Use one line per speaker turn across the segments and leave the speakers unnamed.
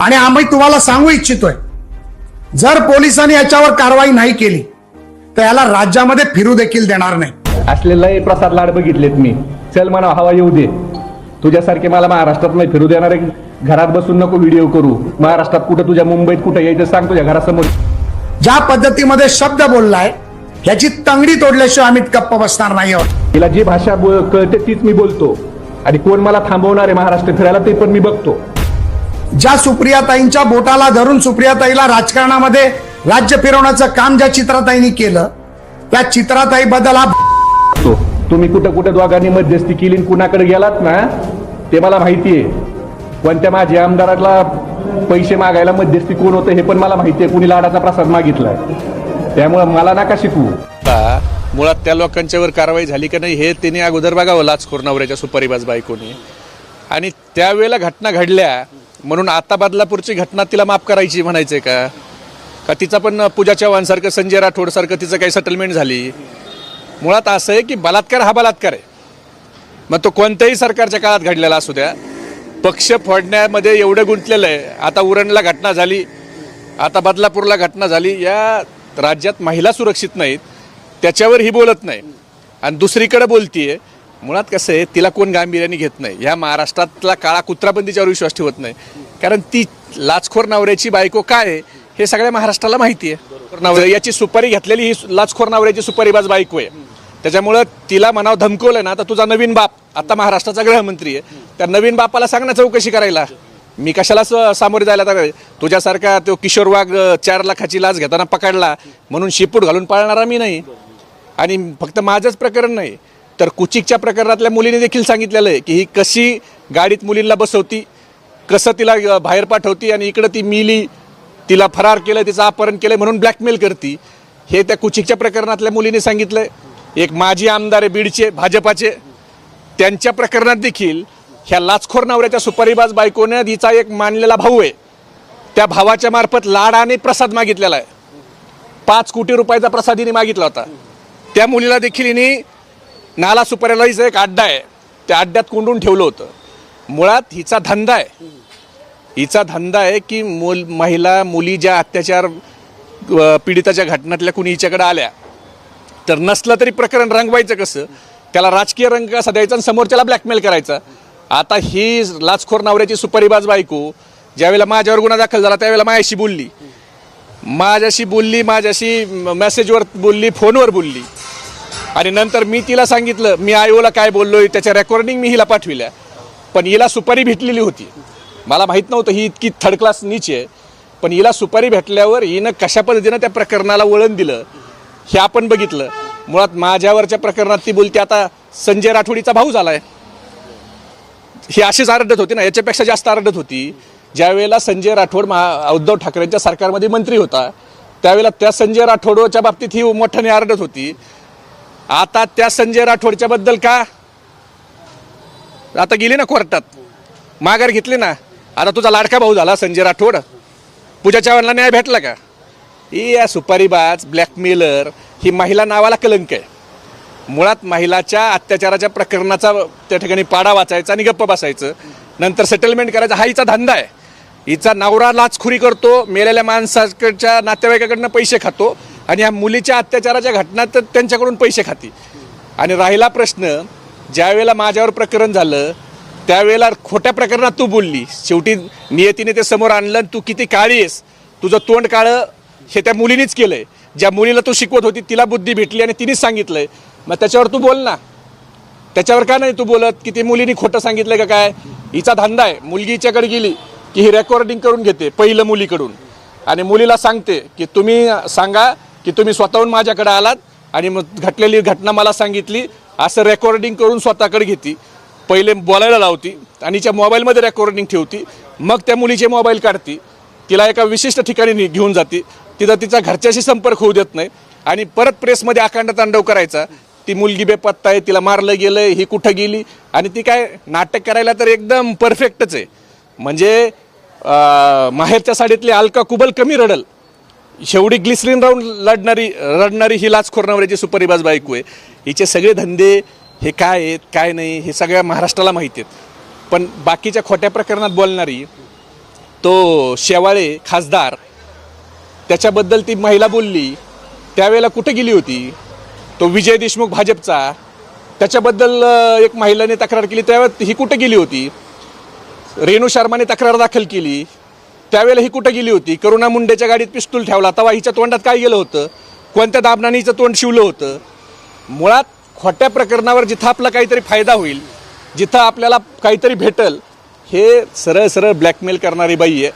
आणि आम्ही तुम्हाला सांगू इच्छितोय जर पोलिसांनी याच्यावर कारवाई नाही केली तर याला राज्यामध्ये फिरू देखील देणार नाही.
असले लय प्रसाद लाड बघितलेत मी. चल म्हणा हवा येऊ दे. तुझ्यासारखे मला महाराष्ट्रात नाही फिरू देणारे घरात बसून नको व्हिडिओ करू. महाराष्ट्रात कुठं तुझ्या मुंबईत कुठं यायचं सांग तुझ्या घरासमोर.
ज्या पद्धतीमध्ये शब्द बोललाय याची तंगडी तोडल्याशिवाय आम्ही गप्प बसणार नाही आहोत.
तिला जी भाषा कळते तीच मी बोलतो. आणि कोण मला थांबवणार आहे महाराष्ट्र फिरायला ते पण मी बघतो.
ज्या सुप्रियाताईंच्या बोटाला धरून सुप्रियाताईला राजकारणामध्ये राज्य फिरवण्याचं काम ज्या चित्राताईंनी केलं त्या चित्राताई बद्दल हा
तो तुम्ही कुठं कुठं दोघांनी मध्यस्थी केली आणि कुणाकडे गेलात ना ते मला माहिती आहे. कोणत्या माझ्या आमदाराला पैसे मागायला मध्यस्थी कोण होतं हे पण मला माहिती आहे. कुणी लाडाचा प्रसाद मागितलाय. त्यामुळे मला नका शिकू
आता मुळात त्या लोकांच्यावर कारवाई झाली का नाही हे त्यांनी अगोदर बघावं लाचखोर नवऱ्याच्या सुपारीबाज बायकोनी. आणि त्यावेळेला घटना घडल्या म्हणून आता बदलापूरची घटना तिला माफ करायची म्हणायचंय का? का तिचा पण पूजा चव्हाणसारखं संजय राठोडसारखं तिचं काही सेटलमेंट झाली. मुळात असं आहे की बलात्कार हा बलात्कार आहे. मग तो कोणत्याही सरकारच्या काळात घडलेला असू द्या. पक्ष फोडण्यामध्ये एवढं गुंतलेलं आहे. आता उरणला घटना झाली. आता बदलापूरला घटना झाली. या राज्यात महिला सुरक्षित नाहीत. त्याच्यावर ही बोलत नाही. आणि दुसरीकडे बोलतीये मुळात कसं आहे तिला कोण गांभीर्याने घेत नाही. ह्या महाराष्ट्रातला काळा कुत्रा पण तिच्यावर विश्वास ठेवत नाही. कारण ती लाचखोर नवऱ्याची बायको काय आहे हे सगळ्या महाराष्ट्राला माहिती आहे. नवऱ्या याची सुपारी घेतलेली ही लाचखोर नवऱ्याची सुपारीबाज बायको आहे. त्याच्यामुळं तिला म्हणावं धमकवलं ना तर तुझा नवीन बाप आता महाराष्ट्राचा गृहमंत्री आहे. त्या नवीन बापाला सांग ना चौकशी करायला. मी कशाला सामोरे जायला तर तुझ्यासारखा तो किशोर वाघ चार लाखाची लाच घेताना पकडला म्हणून शिपूट घालून पाळणारा मी नाही. आणि फक्त माझंच प्रकरण नाही. तर कुचिकच्या प्रकरणातल्या मुलीने देखील सांगितलेलं आहे की ही कशी गाडीत मुलींना बसवती कसं तिला बाहेर पाठवती आणि इकडं ती मिली तिला फरार केलं तिचं अपहरण केलं म्हणून ब्लॅकमेल करती. हे त्या कुचिकच्या प्रकरणातल्या मुलीने सांगितलंय. एक माजी आमदार आहे बीडचे भाजपाचे. त्यांच्या प्रकरणात देखील ह्या लाचखोर नवऱ्याच्या सुपारीबाज बायकोने हिचा एक मानलेला भाऊ आहे. त्या भावाच्या मार्फत लाडाने प्रसाद मागितलेला आहे. पाच कोटी रुपयाचा प्रसाद हिने मागितला होता. त्या मुलीला देखील हिने नाला सुपरलाईज एक अड्डा आहे. त्या अड्ड्यात कोंडून ठेवलं होतं. मुळात हिचा धंदा आहे. हिचा धंदा आहे की मुल महिला मुली ज्या अत्याचार पीडिताच्या घटनातल्या कुणी हिच्याकडे आल्या तर नसलं तरी प्रकरण रंगवायचं कसं? त्याला राजकीय रंग कसा द्यायचा आणि समोरच्याला ब्लॅकमेल करायचा? आता ही लाचखोर नवऱ्याची सुपारीबाज बायको ज्यावेळेला माझ्यावर गुन्हा दाखल झाला त्यावेळेला माझ्याशी बोलली. माझ्याशी बोलली माझ्याशी मेसेजवर बोलली फोनवर बोलली. आणि नंतर मी तिला सांगितलं मी आयोला काय बोललोय त्याच्या रेकॉर्डिंग मी हिला पाठविल्या. पण हिला सुपारी भेटलेली होती. मला माहीत नव्हतं ही इतकी थर्ड क्लास नीच आहे. पण हिला सुपारी भेटल्यावर हिनं कशा पद्धतीनं त्या प्रकरणाला वळण दिलं हे आपण बघितलं. मुळात माझ्यावरच्या प्रकरणात ती बोलते आता संजय राठोडीचा भाऊ झालाय. ही अशीच आरडत होती ना याच्यापेक्षा जास्त आरडत होती. ज्यावेळेला संजय राठोड महा उद्धव ठाकरेंच्या सरकारमध्ये मंत्री होता त्यावेळेला त्या संजय राठोडच्या बाबतीत ही मोठ्याने आरडत होती. आता त्या संजय राठोडच्या बद्दल का? आता गेली ना कोर्टात. माघार घेतली ना. आता तुझा लाडका भाऊ झाला संजय राठोड. पूजा चव्हाणला न्याय भेटला का? ही या सुपारीबाज ब्लॅकमेलर ही महिला नावाला कलंक आहे. मुळात महिलाच्या अत्याचाराच्या प्रकरणाचा त्या ठिकाणी पाडा वाचायचा आणि गप्प बसायचं. नंतर सेटलमेंट करायचा. हा हिचा धंदा आहे. हिचा नवरा लाचखुरी करतो मेलेल्या माणसाकडच्या नातेवाईकाकडनं पैसे खातो. आणि ह्या मुलीच्या अत्याचाराच्या घटना तर त्यांच्याकडून पैसे खाती. आणि राहिला प्रश्न ज्यावेळेला माझ्यावर प्रकरण झालं त्यावेळेला खोट्या प्रकरणात तू बोलली. शेवटी नियतीने ते समोर आणलं आणि तू किती काळी आहेस? तुझं तोंड काळं हे त्या मुलीनेच केलं आहे ज्या मुलीला तू शिकवत होती तिला बुद्धी भेटली आणि तिनेच सांगितलंय. मग त्याच्यावर तू बोल ना. त्याच्यावर का नाही तू बोलत की ते मुलीने खोटं सांगितलंय का काय? हिचा धंदा आहे. मुलगी हिच्याकडे गेली की ही रेकॉर्डिंग करून घेते पहिलं मुलीकडून. आणि मुलीला सांगते की तुम्ही सांगा की तुम्ही स्वतःहून माझ्याकडे आलात आणि मग घटलेली घटना मला सांगितली असं रेकॉर्डिंग करून स्वतःकडे घेती पहिले बोलायला लावती आणि तिच्या मोबाईलमध्ये रेकॉर्डिंग ठेवती. मग त्या मुलीचे मोबाईल काढती. तिला एका विशिष्ट ठिकाणी घेऊन जाते. तिथं तिचा घरच्याशी संपर्क होऊ देत नाही. आणि परत प्रेसमध्ये अखंड तांडव करायचा. ती मुलगी बेपत्ता आहे तिला मारलं गेलं ही कुठं गेली? आणि ती काय नाटक करायला तर एकदम परफेक्टच आहे. म्हणजे माहेरच्या साडीतली अलका कुबल कमी रडल. शेवटी ग्लिसरीन राहून लढणारी रडणारी ही लाचखोर नवऱ्याची सुपरिबाज बायको आहे. हिचे सगळे धंदे हे काय आहेत काय नाही हे सगळ्या महाराष्ट्राला माहिती आहेत. पण बाकीच्या खोट्या प्रकरणात बोलणारी तो शेवाळे खासदार त्याच्याबद्दल ती महिला बोलली त्यावेळेला कुठे गेली होती? तो विजय देशमुख भाजपचा त्याच्याबद्दल एक महिलाने तक्रार केली त्यावेळेला ही कुठे गेली होती? रेणू शर्माने तक्रार दाखल केली त्यावेळेला ही कुठं गेली होती? करुणा मुंडेच्या गाडीत पिस्तूल ठेवला. तेव्हा हिच्या तोंडात काय गेलं होतं? कोणत्या दाबनाने हिचं तोंड शिवलं होतं? मुळात खोट्या प्रकरणावर जिथं आपला काहीतरी फायदा होईल जिथं आपल्याला काहीतरी भेटल हे सरळ सरळ ब्लॅकमेल करणारी बाई आहे.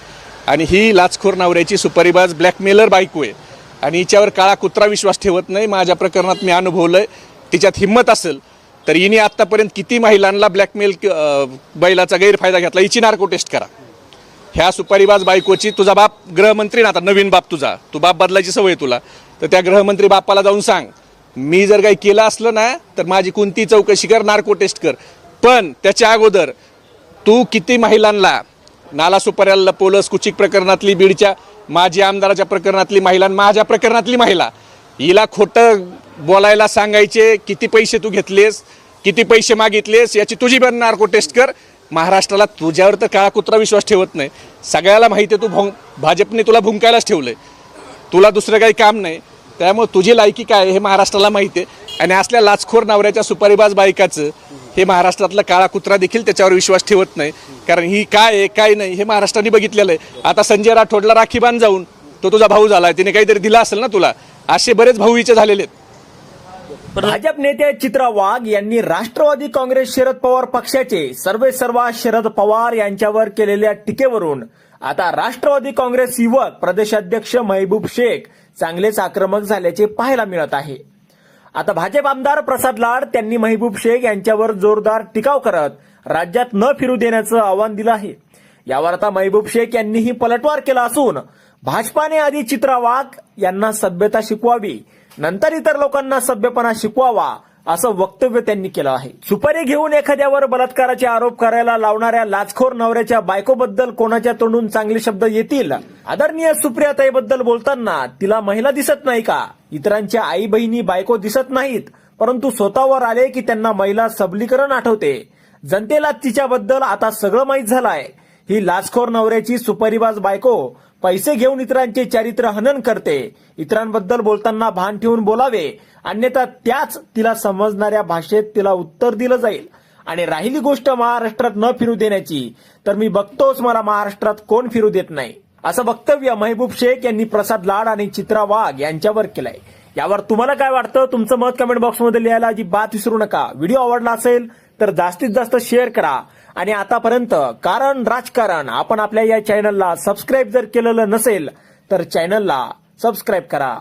आणि ही लाचखोर नवऱ्याची सुपारीबाज ब्लॅकमेलर बायको आहे. आणि हिच्यावर काळा कुत्रा विश्वास ठेवत नाही. माझ्या प्रकरणात मी अनुभवलं आहे तिच्यात हिंमत असेल तर हिने आत्तापर्यंत किती महिलांना ब्लॅकमेल बैलाचा गैरफायदा घेतला? हिची नार्को टेस्ट करा. ह्या सुपारीबाज बायकोची तुझा बाप गृहमंत्री ना आता नवीन बाप तुझा. तू बाप बदलायची सवय तुला. तर त्या गृहमंत्री बापाला जाऊन सांग मी जर काही केलं असलं ना तर माझी कोणती चौकशी कर नार्को टेस्ट कर. पण त्याच्या अगोदर तू किती महिलांना नाला सुपाऱ्याला लपवलंस कुचिक प्रकरणातली बीडच्या माजी आमदाराच्या प्रकरणातली महिला आणि माझ्या प्रकरणातली महिला हिला खोटं बोलायला सांगायचे किती पैसे तू घेतलेस किती पैसे मागितलेस याची तुझी पण नार्को टेस्ट कर. महाराष्ट्राला तुझ्यावर तर काळा कुत्रा विश्वास ठेवत नाही. सगळ्याला माहिती आहे तू भोंग भाजपने तुला भुंकायलाच ठेवलं आहे तुला दुसरं काही काम नाही. त्यामुळे तुझी लायकी काय हे महाराष्ट्राला माहिती आहे. आणि असल्या लाचखोर नवऱ्याच्या सुपारीबाज बायकाचं हे महाराष्ट्रातला काळा कुत्रा देखील त्याच्यावर विश्वास ठेवत नाही. कारण ही काय आहे काय नाही हे महाराष्ट्राने बघितलेलं आहे. आता संजय राठोडला राखी बांध जाऊन तो तुझा भाऊ झाला आहे तिने काहीतरी दिला असेल ना तुला? असे बरेच भाऊ हिचे झालेले आहेत.
भाजप नेते चित्रा वाघ यांनी राष्ट्रवादी काँग्रेस शरद पवार पक्षाचे सर्वे सर्वा शरद पवार यांच्यावर केलेल्या टीकेवरून आता राष्ट्रवादी काँग्रेस युवक प्रदेशाध्यक्ष महबूब शेख चांगलेच आक्रमक झाल्याचे पाहायला मिळत आहे. आता भाजप आमदार प्रसाद लाड त्यांनी महबूब शेख यांच्यावर जोरदार टिकाव करत राज्यात न फिरू देण्याचं आवाहन दिलं आहे. यावर आता महबूब शेख यांनीही पलटवार केला असून भाजपाने आधी चित्रा वाघ यांना सभ्यता शिकवावी नंतर इतर लोकांना सभ्यपणा शिकवावा असं वक्तव्य त्यांनी केलं आहे. सुपारी घेऊन एखाद्यावर बलात्काराचे आरोप करायला लावणाऱ्या लाचखोर नवऱ्याच्या बायकोबद्दल कोणाच्या तोंडून चांगले शब्द येतील? आदरणीय सुप्रियाताईबद्दल बोलताना तिला महिला दिसत नाही का? इतरांच्या आई बहिणी बायको दिसत नाहीत परंतु स्वतःवर आले की त्यांना महिला सबलीकरण आठवते. जनतेला तिच्याबद्दल आता सगळं माहीत झालंय. ही लाचखोर नवऱ्याची सुपारीबाज बायको पैसे घेऊन इतरांचे चारित्र्य हनन करते. इतरांबद्दल बोलताना भान ठेवून बोलावे. अन्यथा त्याच तिला समजणाऱ्या भाषेत तिला उत्तर दिलं जाईल. आणि राहिली गोष्ट महाराष्ट्रात न फिरू देण्याची तर मी बघतोच मला महाराष्ट्रात कोण फिरू देत नाही. असं वक्तव्य महबूब शेख यांनी प्रसाद लाड आणि चित्रा वाघ यांच्यावर केलंय. यावर तुम्हाला काय वाटतं? तुमचं मत कमेंट बॉक्समध्ये लिहायला अजिबात विसरू नका. व्हिडिओ आवडला असेल तर जास्तीत जास्त शेअर करा. आणि आतापर्यंत कारण राजकारण. आपण आपल्या या चॅनलला सबस्क्राईब जर केलेलं नसेल तर चॅनलला सबस्क्राईब करा.